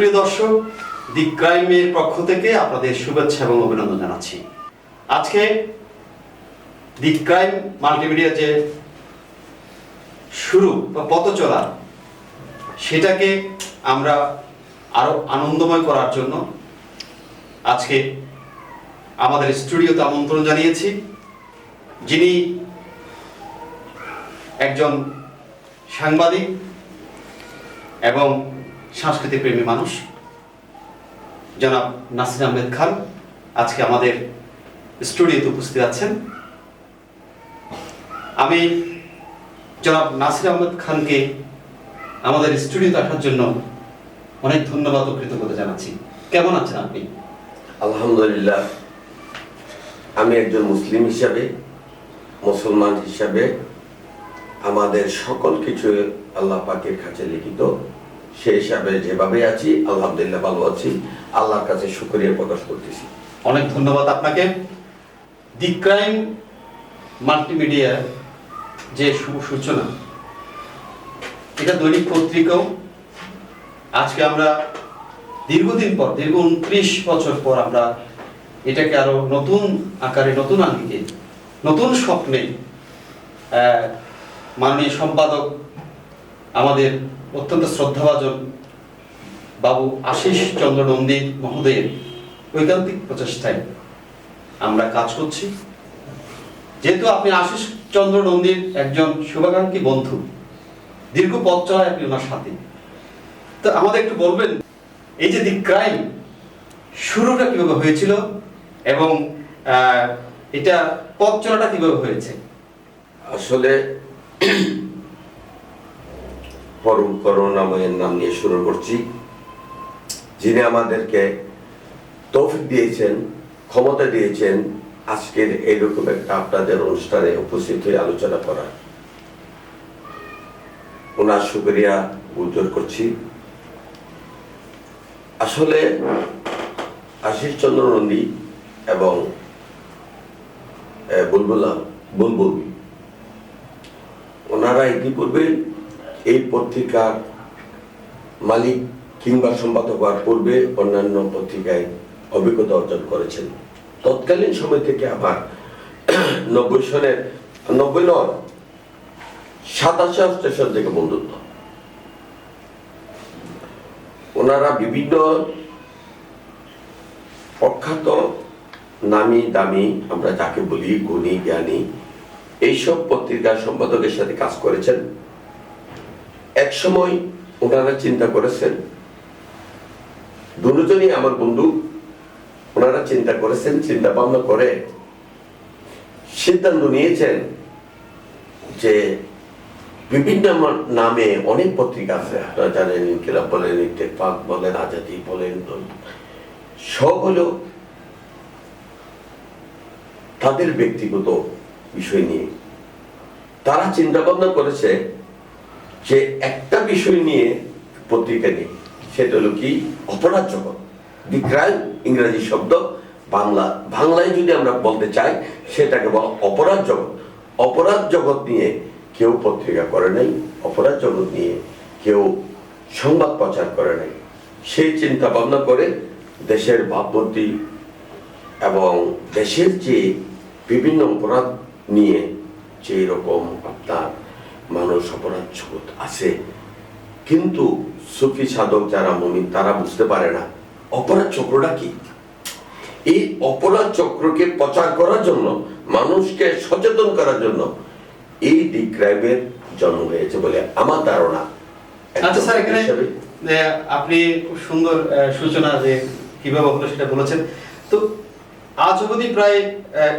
সুপ্রিয় দর্শক, দি ক্রাইমের পক্ষ থেকে আপনাদের শুভেচ্ছা এবং অভিনন্দন জানাচ্ছি। আজকে দি ক্রাইম মাল্টিমিডিয়া যে শুরু বা পথ চলা, সেটাকে আমরা আরও আনন্দময় করার জন্য আজকে আমাদের স্টুডিওতে আমন্ত্রণ জানিয়েছি, যিনি একজন সাংবাদিক এবং সাংস্কৃতিক প্রেমী মানুষ। জনাব নাসির আহমেদ খান, আজকে আমাদের স্টুডিওতে উপস্থিত আছেন। আমি জনাব নাসির আহমেদ খানকে আমাদের স্টুডিওতে আসার জন্য অনেক ধন্যবাদ ও কৃতজ্ঞতা জানাচ্ছি। কেমন আছেন আপনি? আলহামদুলিল্লাহ। আমি একজন মুসলিম হিসাবে, মুসলমান হিসাবে আমাদের সকল কিছু আল্লাহ পাকের কাছে লিখিত। সেই হিসাবে যেভাবে আছি, আলহামদুলিল্লাহ ভালো আছি। আল্লাহর কাছে শুকরিয়া প্রকাশ করতেছি। অনেক ধন্যবাদ আপনাকে। দি ক্রাইম মাল্টিমিডিয়ার যে সূচনা, এটা দৈনিক পত্রিকাও। আজকে আমরা দীর্ঘদিন পর, দীর্ঘ উনত্রিশ বছর পর আমরা এটাকে আরও নতুন আকারে, নতুন আঙ্গিকে, নতুন স্বপ্নে মাননীয় সম্পাদক আমাদের অত্যন্ত শ্রদ্ধাভাজন বাবু আশিস চন্দ্র নন্দী মহোদয়ের ঐকান্তিক প্রচেষ্টায় আমরা কাজ করছি। যেহেতু আপনি আশিস চন্দ্র নন্দীর একজন শুভাকাঙ্ক্ষী বন্ধু, দীর্ঘ পথ চলায় আপনি ওনার সাথে। তো আমাদের একটু বলবেন, এই যে দি ক্রাইম শুরুটা কীভাবে হয়েছিল এবং এটা পথ চলাটা কীভাবে হয়েছে? আসলে পরম করুণাময়ের নাম নিয়ে শুরু করছি। যিনি আমাদেরকে তৌফিক দিয়েছেন, ক্ষমতা দিয়েছেন, আজকের এইরকম একটা আপনাদের অনুষ্ঠানে উপস্থিত হয়ে আলোচনা করা। ওনার সুক্রিয়া উজ্জ্বল করছি। আসলে আশিস চন্দ্র নন্দী এবং বুলবুলা বুলবুল, ওনারা ইতিপূর্বে এই পত্রিকার মালিক কিংবা সম্পাদক হওয়ার পূর্বে অন্যান্য পত্রিকায় অভিজ্ঞতা অর্জন করেছেন। তৎকালীন সময় থেকে আবার নব্বই সনের, নব্বই নয়, সাতাশে স্টেশন থেকে বন্ধুত্ব। ওনারা বিভিন্ন প্রখ্যাত নামি দামি, আমরা যাকে বলি গুণী, জ্ঞানী, এইসব পত্রিকার সম্পাদকের সাথে কাজ করেছেন। এক সময় ওনারা চিন্তা করেছেন, দুজনই আমার বন্ধু, ওনারা চিন্তা করেছেন, চিন্তা ভাবনা করে সিদ্ধান্ত নিয়েছেন যে বিভিন্ন নামে অনেক পত্রিকা আছে আপনারা জানেন ইনকিলাব বলেন, ইত্তেফাক বলেন, আজাদি বলেন সব হলো তাদের ব্যক্তিগত বিষয় নিয়ে। তারা চিন্তা ভাবনা করেছে যে একটা বিষয় নিয়ে পত্রিকা নেই। সেটা হলো কি? অপরাধ জগৎ। দি ক্রাইম, ইংরেজি শব্দ, বাংলা। বাংলায় যদি আমরা বলতে চাই, সেটাকে বলা অপরাধ জগৎ। অপরাধ জগৎ নিয়ে কেউ পত্রিকা করে নাই। অপরাধ জগৎ নিয়ে কেউ সংবাদ প্রচার করে নাই। সেই চিন্তা ভাবনা করে দেশের ভাবমূর্তি এবং দেশের যে বিভিন্ন অপরাধ নিয়ে যে রকম আপনার মানুষ অপরাধ জগৎ আছে। কিন্তু সুফি সাধক যারা মমিন তারা বুঝতে পারে না অপরাধ চক্রটা কি? এই অপরাধ চক্রকে প্রচার করার জন্য মানুষকে সচেতন করার জন্য এই ডিক্রাইবের জন্ম হয়েছে বলে আমার ধারণা। আচ্ছা স্যার এখানে আপনি খুব সুন্দর সূচনা যে কীভাবে হলো সেটা বলেছেন। তো আজ অবধি প্রায়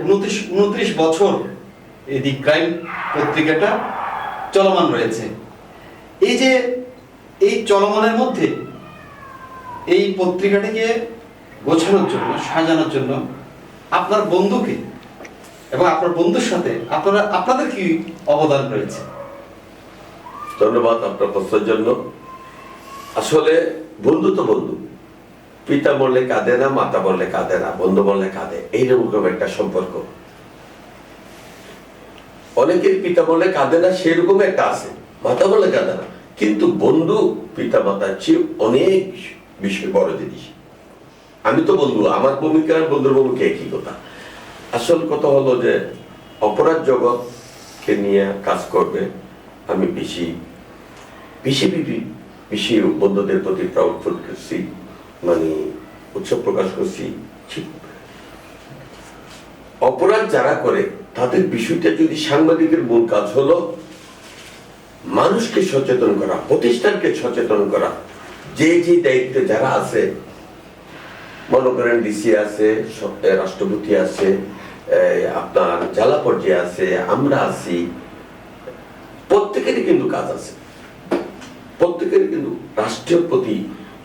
উনত্রিশ উনত্রিশ বছর এই দি ক্রাইম পত্রিকাটা চলমান রয়েছে। এই যে, এই চলমানের মধ্যে এই পত্রিকাটিকে গোছানোর জন্য, সাজানোর জন্য আপনার বন্ধুকে এবং আপনার বন্ধুর সাথে আপনারা, আপনাদের কি অবদান রয়েছে? ধন্যবাদ আপনার প্রশ্নের জন্য। আসলে বন্ধু তো বন্ধু। পিতা বললে কাঁদে না, মাতা বললে কাঁদে না, বন্ধু বললে কাঁদে। এইরকম একটা সম্পর্ক। অনেকের পিতা বলে কাঁদে না সেরকম একটা আছে মাতা বলে কাঁদে না কিন্তু বন্ধু পিতা মাতার চেয়ে অনেক বিষয় বড় জিনিস। আমি তো বন্ধু, আমার ভূমিকা আর বন্ধুর ভূমিকা একই কথা। আসল কথা হলো যে, অপরাধ জগৎকে নিয়ে কাজ করবে, আমি বেশি বেশি বেশি বন্ধুদের প্রতি প্রাউড করছি মানে উৎসব প্রকাশ করছি, ঠিক। অপরাধ যারা করে তাদের বিষয়টা যদি সাংবাদিকের মূল কাজ হলো মানুষকে সচেতন করা, প্রতিষ্ঠানকে সচেতন করা, যে যে দায়িত্বে যারা আছে, মনে করেন ডিসি আছে রাষ্ট্রপতি আছে আপনার জেলা পর্যায়ে আছে, আমরা আছি, প্রত্যেকেরই কিন্তু কাজ আছে। প্রত্যেকের কিন্তু রাষ্ট্রের প্রতি,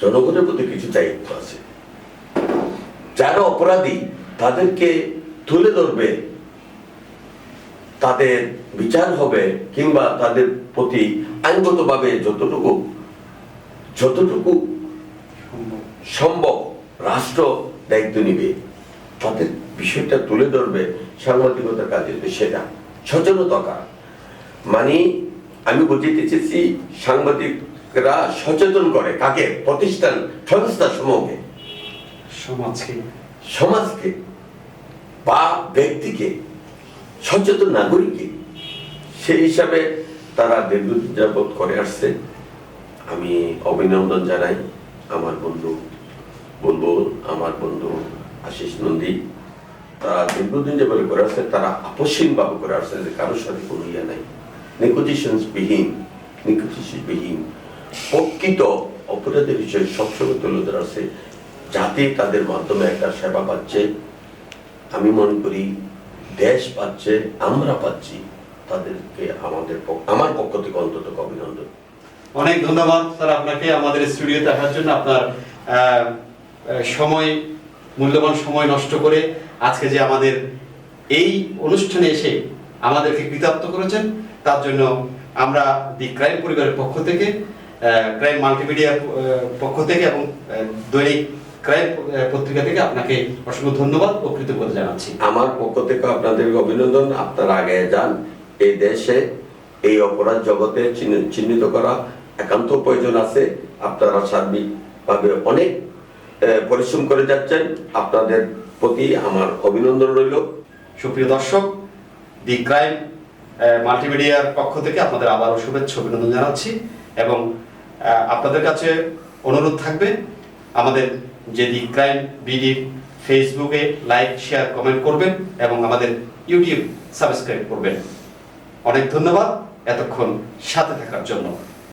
জনগণের প্রতি কিছু দায়িত্ব আছে। যারা অপরাধী, তাদেরকে তুলে ধরবে তাদের বিচার হবে কিংবা তাদের প্রতি আইনগতভাবে যতটুকু যতটুকু সম্ভব। রাষ্ট্র দায়িত্ব নিবে তাদের বিষয়টা তুলে ধরবে সাংবাদিকতার কাজে। সেটা সচেতনতা মানে আমি বুঝিতে চেয়েছি সাংবাদিকরা সচেতন করে কাকে? প্রতিষ্ঠান সংস্থা সমূহকে। সমাজকে। সমাজকে বা ব্যক্তিকে। সচেতন নাগরিককে সেই হিসাবে তারা দীর্ঘদিন যাবৎ করে আসছে। আমি অভিনন্দন জানাই আমার বন্ধু বলব আমার বন্ধু আশিস নন্দী। তারা দীর্ঘদিন যাবৎ করে আসছে, তারা আপসীন ভাবে করে আসছে যে কারোর সাথে কোনো ইয়ে নাই। নেগোজিয়েশন বিহীন প্রকৃত অপরাধের বিষয়ে সবসময় তুলে ধরা আছে। যাতে তাদের মাধ্যমে একটা সেবা পাচ্ছে। আমি মনে করি দেশ পাচ্ছে, আমরা পাচ্ছি, তাদেরকে আমাদের আমার পক্ষ থেকে অন্তত অভিনন্দন। অনেক ধন্যবাদ স্যার আপনাকে আমাদের স্টুডিওতে আসার জন্য আপনার সময়, মূল্যবান সময় নষ্ট করে আজকে যে আমাদের এই অনুষ্ঠানে এসে আমাদেরকে কৃতার্থ করেছেন, তার জন্য আমরা দি ক্রাইম পরিবারের পক্ষ থেকে ক্রাইম মাল্টিমিডিয়ার পক্ষ থেকে এবং দৈনিক ক্রাইম পত্রিকা থেকে আপনাকে অসংখ্য ধন্যবাদ ও কৃতজ্ঞতা জানাচ্ছি। আমার পক্ষ থেকে আপনাদের অভিনন্দন। আপনারা আগে যান। এই দেশে এই অপরাধ জগতে চিহ্নিত করা একান্ত প্রয়োজন আছে। আপনারা সার্বিকভাবে অনেক পরিশ্রম করে যাচ্ছেন। আপনাদের প্রতি আমার অভিনন্দন রইল। সুপ্রিয় দর্শক, দি ক্রাইম মাল্টিমিডিয়ার পক্ষ থেকে আপনাদের আবারও শুভেচ্ছা অভিনন্দন জানাচ্ছি এবং আপনাদের কাছে অনুরোধ থাকবে, আমাদের যে দি ক্রাইম, বিডি, ফেসবুকে লাইক, শেয়ার, কমেন্ট করবেন এবং আমাদের ইউটিউব সাবস্ক্রাইব করবেন। অনেক ধন্যবাদ এতক্ষণ সাথে থাকার জন্য।